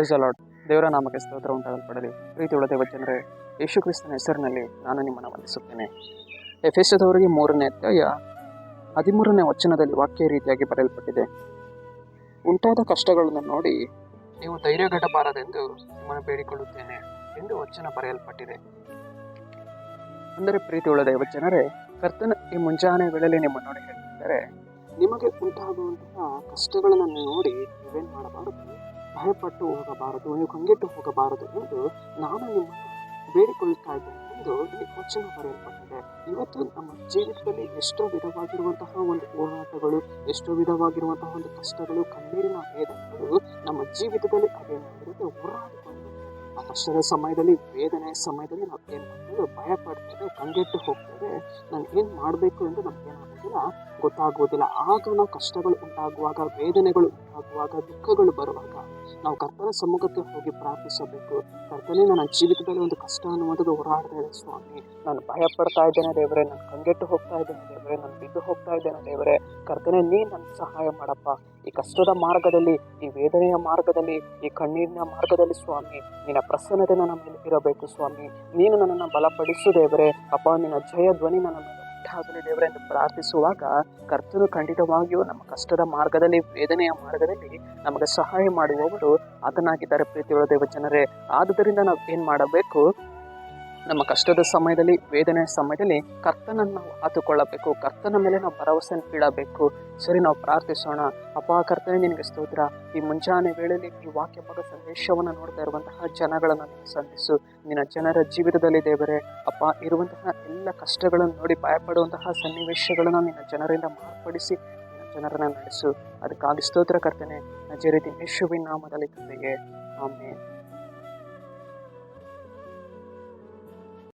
Price allot ದೇವರ ನಾಮಕ್ಕೆ ಸ್ತೋತ್ರ ಉಂಟಾಗಲ್ಪಡಲಿ. ಪ್ರೀತಿಯುಳ್ಳ ದೇವಜನರೇ ಯೇಸು ಕ್ರಿಸ್ತನ ಹೆಸರಿನಲ್ಲಿ ನಾನು ನಿಮ್ಮನ್ನು ವಂದಿಸುತ್ತೇನೆ. ಎಫೆಸದವರಿಗೆ ಮೂರನೇ ಅಧ್ಯಾಯ ಹದಿಮೂರನೇ ವಚನದಲ್ಲಿ ವಾಕ್ಯ ರೀತಿಯಾಗಿ ಬರೆಯಲ್ಪಟ್ಟಿದೆ. ಉಂಟಾದ ಕಷ್ಟಗಳನ್ನು ನೋಡಿ ನೀವು ಧೈರ್ಯಗೆಡಬಾರದೆಂದು ನಿಮ್ಮನ್ನು ಬೇಡಿಕೊಳ್ಳುತ್ತೇನೆ ಎಂದು ವಚನ ಬರೆಯಲ್ಪಟ್ಟಿದೆ. ಅಂದರೆ ಪ್ರೀತಿಯುಳ್ಳ ದೇವಜನರೇ, ಕರ್ತನ ಈ ಮುಂಜಾನೆ ವೇಳೆಯಲ್ಲಿ ನಿಮ್ಮ ನೋಡಿ ಹೇಳ್ತಿದ್ದಾರೆ ನಿಮಗೆ ಉಂಟಾಗುವಂತಹ ಕಷ್ಟಗಳನ್ನು ನೋಡಿ ನೀವೇನು ಮಾಡಬಾರದು? ಭಯಪಟ್ಟು ಹೋಗಬಾರದು, ನೀವು ಕಂಗೆಟ್ಟು ಹೋಗಬಾರದು ಎಂದು ನಾನು ನಿಮ್ಮನ್ನು ಬೇಡಿಕೊಳ್ಳುತ್ತಾ ಇದ್ದೇನೆ ಎಂದು ಈ ವಚನ ಬರೆಯಲ್ಪಟ್ಟಿದೆ. ಇವತ್ತು ನಮ್ಮ ಜೀವಿತದಲ್ಲಿ ಎಷ್ಟೋ ವಿಧವಾಗಿರುವಂತಹ ಒಂದು ಹೋರಾಟಗಳು, ಎಷ್ಟೋ ವಿಧವಾಗಿರುವಂತಹ ಒಂದು ಕಷ್ಟಗಳು, ಕಣ್ಣೀರಿನ ವೇದನೆಗಳು ನಮ್ಮ ಜೀವಿತದಲ್ಲಿ ಆ ಕಷ್ಟದ ಸಮಯದಲ್ಲಿ ವೇದನೆ ಸಮಯದಲ್ಲಿ ನಾವು ಏನು ಮಾಡ್ತೇವೆ? ಭಯ ಪಡ್ತೇವೆ ಕಂಗೆಟ್ಟು ಹೋಗ್ತೇವೆ. ನಾನು ಏನು ಮಾಡಬೇಕು ಎಂದು ನಮ್ಗೆ ಏನಾಗೋದಿಲ್ಲ ಗೊತ್ತಾಗೋದಿಲ್ಲ. ಆಗ ನಾವು ಕಷ್ಟಗಳು ಉಂಟಾಗುವಾಗ ವೇದನೆಗಳು ಉಂಟಾಗುವಾಗ, ದುಃಖಗಳು ಬರುವಾಗ ನಾವು ಕರ್ತನ ಸಮ್ಮುಖಕ್ಕೆ ಹೋಗಿ ಪ್ರಾರ್ಥಿಸಬೇಕು. ಕರ್ತನೇ, ನನ್ನ ಜೀವಿತದಲ್ಲಿ ಒಂದು ಕಷ್ಟ ಅನ್ನುವಂಥದ್ದು ಹೋರಾಡ್ತಾ ಇದೆ ಸ್ವಾಮಿ. ನಾನು ಭಯ ಪಡ್ತಾ ಇದ್ದೇನೆ ದೇವರೇ. ನಾನು ಕಂಗೆಟ್ಟು ಹೋಗ್ತಾ ಇದ್ದೇನೆ ದೇವರೇ. ನಾನು ಬಿದ್ದು ಹೋಗ್ತಾ ಇದ್ದೇನೆ ದೇವರೇ. ಕರ್ತನೇ ನೀ ನನಗೆ ಸಹಾಯ ಮಾಡಪ್ಪ. ಈ ಕಷ್ಟದ ಮಾರ್ಗದಲ್ಲಿ, ಈ ವೇದನೆಯ ಮಾರ್ಗದಲ್ಲಿ, ಈ ಕಣ್ಣೀರಿನ ಮಾರ್ಗದಲ್ಲಿ ಸ್ವಾಮಿ, ನಿನ್ನ ಪ್ರಸನ್ನತೆ ನನ್ನ ಮೇಲೆ ಇರಬೇಕು, ಸ್ವಾಮಿ. ನೀನು ನನ್ನನ್ನು ಬಲಪಡಿಸು ದೇವರೇ. ಅಪ್ಪ, ನಿನ್ನ ಜಯ ಧ್ವನಿ ನನ್ನ ಉಂಟಾಗಲಿ ದೇವರೇ ಎಂದು ಪ್ರಾರ್ಥಿಸುವಾಗ ಕರ್ತನು ಖಂಡಿತವಾಗಿಯೂ ನಮ್ಮ ಕಷ್ಟದ ಮಾರ್ಗದಲ್ಲಿ, ವೇದನೆಯ ಮಾರ್ಗದಲ್ಲಿ ನಮಗೆ ಸಹಾಯ ಮಾಡುವವರು ಆತನಾಗಿದ್ದಾರೆ ಪ್ರೀತಿಯುಳ್ಳ ದೇವ ಜನರೇ ಆದುದರಿಂದ ನಾವು ಏನು ಮಾಡಬೇಕು? ನಮ್ಮ ಕಷ್ಟದ ಸಮಯದಲ್ಲಿ, ವೇದನೆಯ ಸಮಯದಲ್ಲಿ ಕರ್ತನನ್ನು ನಾವು ಆತುಕೊಳ್ಳಬೇಕು, ಕರ್ತನ ಮೇಲೆ ನಾವು ಭರವಸೆ ಇಡಬೇಕು ಸರಿ, ನಾವು ಪ್ರಾರ್ಥಿಸೋಣ. ಅಪ್ಪ, ಕರ್ತನೆ, ನಿನಗೆ ಸ್ತೋತ್ರ. ಈ ಮುಂಜಾನೆ ವೇಳೆಯಲ್ಲಿ ಈ ವಾಕ್ಯ ಭಾಗ ಸಂದೇಶವನ್ನು ನೋಡ್ತಾ ಇರುವಂತಹ ಜನಗಳನ್ನು ನೀನು ಸಂಧಿಸು. ನಿನ್ನ ಜನರ ಜೀವಿತದಲ್ಲಿ ದೇವರೇ, ಅಪ್ಪ, ಇರುವಂತಹ ಎಲ್ಲ ಕಷ್ಟಗಳನ್ನು ನೋಡಿ ಭಯಪಡುವಂತಹ ಸನ್ನಿವೇಶಗಳನ್ನು ನಿನ್ನ ಜನರಿಂದ ಮಾರ್ಪಡಿಸಿ, ನಿನ್ನ ಜನರನ್ನು ನಡೆಸು. ಅದಕ್ಕಾಗಿ ಸ್ತೋತ್ರ ಕರ್ತನೆ. ನಜ ರೀತಿ ನಾಮದಲ್ಲಿ ತಂದೆಗೆ ಆಮೇಲೆ